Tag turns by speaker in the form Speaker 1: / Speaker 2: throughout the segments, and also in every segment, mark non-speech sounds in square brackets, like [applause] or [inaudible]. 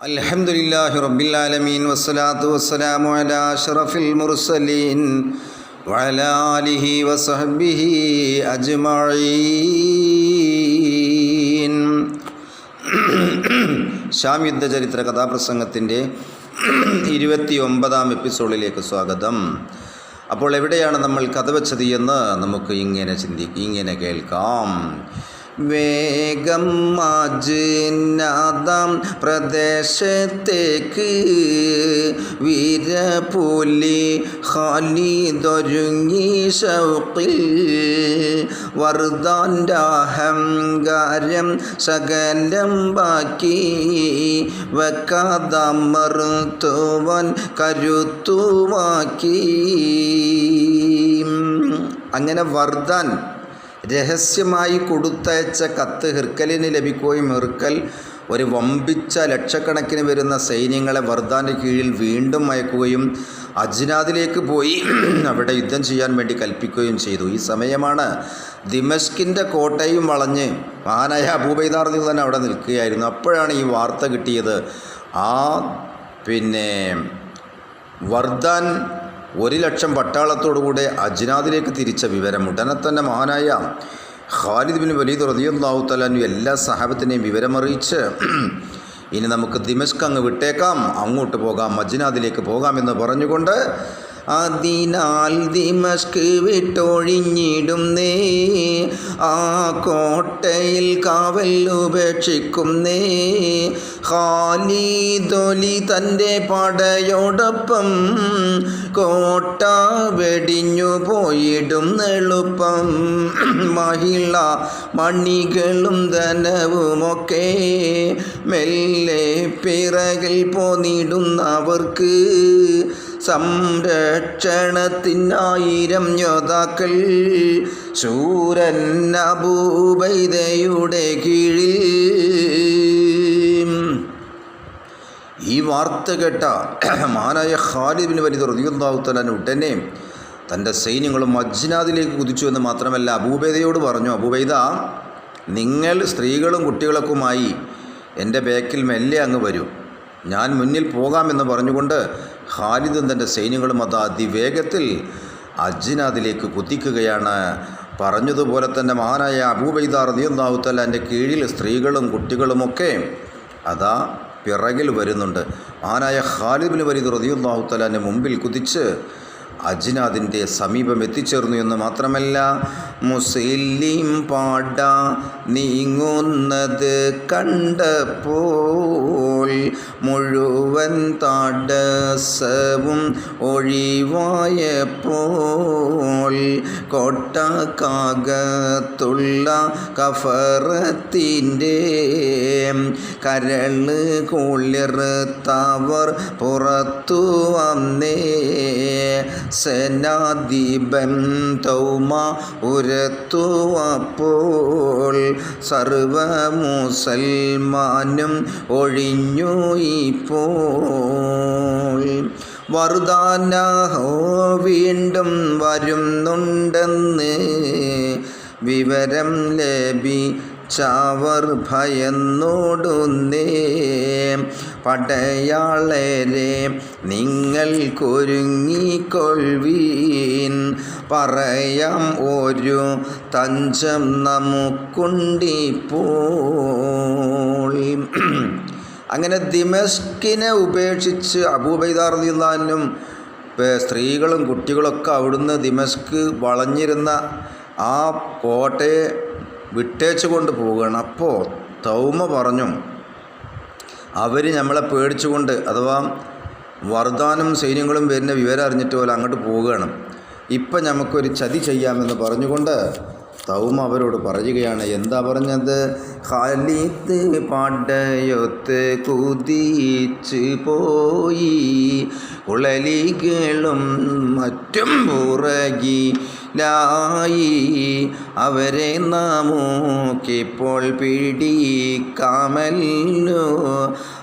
Speaker 1: الحمد لله رب العالمين والصلاة والسلام على أشرف المرسلين وعلى آله وصحبه أجمعين ശ്യാം യുദ്ധ ചരിത്ര കഥാപ്രസംഗത്തിൻ്റെ ഇരുപത്തി ഒമ്പതാം എപ്പിസോഡിലേക്ക് സ്വാഗതം അപ്പോൾ എവിടെയാണ് നമ്മൾ കഥ വെച്ചത് എന്ന് നമുക്ക് ഇങ്ങനെ ചിന്തി ഇങ്ങനെ കേൾക്കാം വേഗം മാജിനാദം പ്രദേശത്തേക്ക്. വീരപുലി ഖാലിദൊരുങ്ങി ഷൗക്കിൽ വർദ്ധാന്റെ അഹങ്കാരം സകലം ബാക്കി. വെക്കാതമർത്തുവൻ കരുത്തുവാക്കി. അങ്ങനെ വർദ്ധാൻ രഹസ്യമായി കൊടുത്തയച്ച കത്ത് ഹിർക്കലിന് ലഭിക്കുകയും ഹിർക്കൽ ഒരു വമ്പിച്ച ലക്ഷക്കണക്കിന് വരുന്ന സൈന്യങ്ങളെ വർദ്ധാന്റെ കീഴിൽ വീണ്ടും അയക്കുകയും അജ്നാദിലേക്ക് പോയി [clears throat] അവിടെ യുദ്ധം ചെയ്യാൻ വേണ്ടി കൽപ്പിക്കുകയും ചെയ്തു. ഈ സമയമാണ് ദിമഷ്കിന്റെ കോട്ടയും വളഞ്ഞ് മഹാനായ അബൂബൈദാർദിൽ തന്നെ അവിടെ നിൽക്കുകയായിരുന്നു. അപ്പോഴാണ് ഈ വാർത്ത കിട്ടിയത്. ആ പിന്നെ വർദ്ധാൻ ഒരു ലക്ഷം പട്ടാളത്തോടുകൂടെ അജ്നാദിലേക്ക് തിരിച്ച വിവരം ഉടനെ തന്നെ മഹാനായ ഖാലിദ് ബിൻ വലീദ് റതിയുല്ലാഹു തലാനു എല്ലാ സഹാബത്തിനെയും വിവരമറിയിച്ച് ഇനി നമുക്ക് ദിമഷ്ക് അങ്ങ് വിട്ടേക്കാം അങ്ങോട്ട് പോകാം മജ്നാദിലേക്ക് പോകാമെന്ന് പറഞ്ഞുകൊണ്ട് അതിനാൽ ദിമഷ്ക് വിട്ടൊഴിഞ്ഞിടുന്നേ ആ കോട്ടയിൽ കാവൽ ഉപേക്ഷിക്കുന്നേ. ഖാലിദൊലി തന്റെ പടയോടൊപ്പം കോട്ട വെടിഞ്ഞു പോയിടും എളുപ്പം. മഹിള മണികളും ധനവുമൊക്കെ മെല്ലെ പിറകിൽ പോന്നിടുന്നവർക്ക് സംരക്ഷണത്തിനായിരം യോദ്ധാക്കൾ ശൂരൻ അബൂബൈദയുടെ കീഴിൽ. ഈ വാർത്ത കേട്ട മാനായ ഖാലിദിന് വലിയ റതിയുണ്ടാവുത്തലാൻ ഉടനെ തന്റെ സൈന്യങ്ങളും അജ്നാദിലേക്ക് കുതിച്ചു എന്ന് മാത്രമല്ല അബൂബൈദയോട് പറഞ്ഞു അബൂബൈദ നിങ്ങൾ സ്ത്രീകളും കുട്ടികളൊക്കെയുമായി എന്റെ ബേക്കിൽ മെല്ലെ അങ്ങ് വരൂ. ഞാൻ മുന്നിൽ പോകാമെന്ന് പറഞ്ഞുകൊണ്ട് ഖാലിദും തന്റെ സൈന്യങ്ങളും അത് അതിവേഗത്തിൽ അജ്നാദിലേക്ക് കുത്തിക്കുകയാണ് പറഞ്ഞതുപോലെ തന്നെ മഹാനായ അബൂബൈദാർ നിയന്താവുത്തല്ല എന്റെ കീഴിൽ സ്ത്രീകളും കുട്ടികളുമൊക്കെ അതാ പിറകിൽ വരുന്നുണ്ട്. മഹാനായ ഖാലിബിന് വരിത് റതിയുല്ലാഹുത്തലാന്റെ മുമ്പിൽ കുതിച്ച് അജ്നാദിന്റെ സമീപം എത്തിച്ചേർന്നു എന്ന് മാത്രമല്ല മുസ്ലിം പാട നീങ്ങുന്നത് കണ്ടപ്പോൾ മുഴുവൻ താടസവും ഒഴിവായപ്പോൾ കോട്ടക്കാകത്തുള്ള കഫറത്തിന്റെ കരൾ കുളിർത്തവർ പുറത്തു വന്നേ. സേനാധിപൻ തൗമ ഉരത്തുവപ്പോൾ സർവ മുസൽമാനും ഒഴിഞ്ഞു ഇപ്പോൾ. വറുദാനഹോ വീണ്ടും വരുന്നുണ്ടെന്ന് വിവരം ലഭി ചാവർ ഭയന്നോടുന്നേ. പടയാളരെ നിങ്ങൾ കൊരുങ്ങിക്കൊഴുവീൻ പറയാം ഒരു തഞ്ചം നമുക്കുണ്ടിപ്പോൾ. അങ്ങനെ ദിമസ്കിനെ ഉപേക്ഷിച്ച് അബൂബൈദാർദില്ലാനും സ്ത്രീകളും കുട്ടികളൊക്കെ അവിടുന്ന് ദിമസ്ക് വളഞ്ഞിരുന്ന ആ കോട്ടയെ വിട്ടേച്ചു കൊണ്ട് പോവുകയാണ്. അപ്പോൾ തൗമ പറഞ്ഞു അവർ നമ്മളെ പേടിച്ചുകൊണ്ട് അഥവാ വർദ്ധാനും സൈന്യങ്ങളും വരുന്ന വിവരം അറിഞ്ഞിട്ട് പോലെ അങ്ങോട്ട് പോവുകയാണ്. ഇപ്പം നമുക്കൊരു ചതി ചെയ്യാമെന്ന് പറഞ്ഞുകൊണ്ട് തൗമ അവരോട് പറയുകയാണ്. എന്താ പറഞ്ഞത്? ഹലിത്ത് പാടയൊത്ത് കുതിച്ച് പോയി ഉളലികളും മറ്റും പുറകിലായി അവരെ നാമോക്കിപ്പോൾ പിടിക്കാമല്ലോ.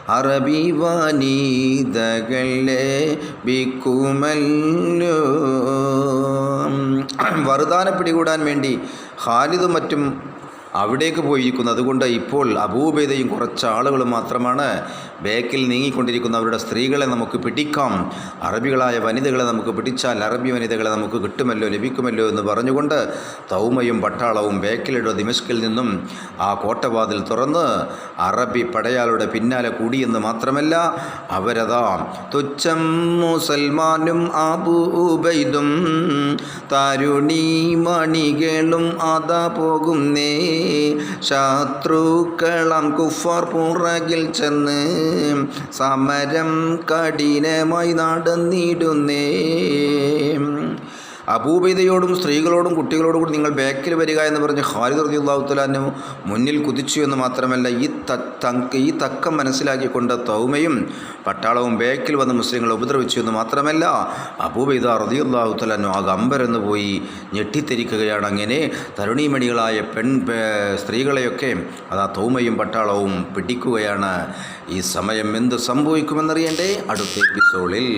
Speaker 1: അറബി വനിതകളെ ബിക്കുമല്ലോ വറുതാന പിടികൂടാൻ വേണ്ടി ഖാലിദും മറ്റും അവിടേക്ക് പോയിരിക്കുന്നു അതുകൊണ്ട് ഇപ്പോൾ അപൂപേതയും കുറച്ച് ആളുകൾ മാത്രമാണ് ബേക്കിൽ നീങ്ങിക്കൊണ്ടിരിക്കുന്ന അവരുടെ സ്ത്രീകളെ നമുക്ക് പിടിക്കാം. അറബികളായ വനിതകളെ നമുക്ക് പിടിച്ചാൽ അറബി വനിതകളെ നമുക്ക് കിട്ടുമല്ലോ ലഭിക്കുമല്ലോ എന്ന് പറഞ്ഞുകൊണ്ട് തൗമയും പട്ടാളവും ബേക്കിലിട ദിമിഷ്കിൽ നിന്നും ആ കോട്ടവാതിൽ തുറന്ന് അറബി പടയാളുടെ പിന്നാലെ കൂടിയെന്ന് മാത്രമല്ല അവരതാ തുച്ഛം മുസൽമാനും അബൂബൈദും താരുണി മണികളും അതാ പോകുന്നേ ശത്രുക്കളം കുഫാർ പുറകിൽ ചെന്ന് സമരം കഠിനമായി നടന്നിടുന്നേ. അബൂബൈദയോടും സ്ത്രീകളോടും കുട്ടികളോടും കൂടി നിങ്ങൾ ബാക്കിൽ വരിക എന്ന് പറഞ്ഞ് ഖാലിദ് അള്ളാഹുത്തലാനും മുന്നിൽ കുതിച്ചു എന്ന് മാത്രമല്ല ഈ തക്ക ഈ തക്കം മനസ്സിലാക്കിക്കൊണ്ട് തൗമയും പട്ടാളവും ബാക്കിൽ വന്ന് മുസ്ലിങ്ങളെ ഉപദ്രവിച്ചു എന്ന് മാത്രമല്ല അബൂബൈദ റദിയുള്ളാഹുത്തലാനു ആ ഗംബരെന്ന് പോയി ഞെട്ടിത്തിരിക്കുകയാണ്. അങ്ങനെ തരുണീമണികളായ പെൺ സ്ത്രീകളെയൊക്കെ അത് ആ തൗമയും പട്ടാളവും പിടിക്കുകയാണ്. ഈ സമയം എന്ത് സംഭവിക്കുമെന്നറിയണ്ടേ? അടുത്ത എപ്പിസോഡിൽ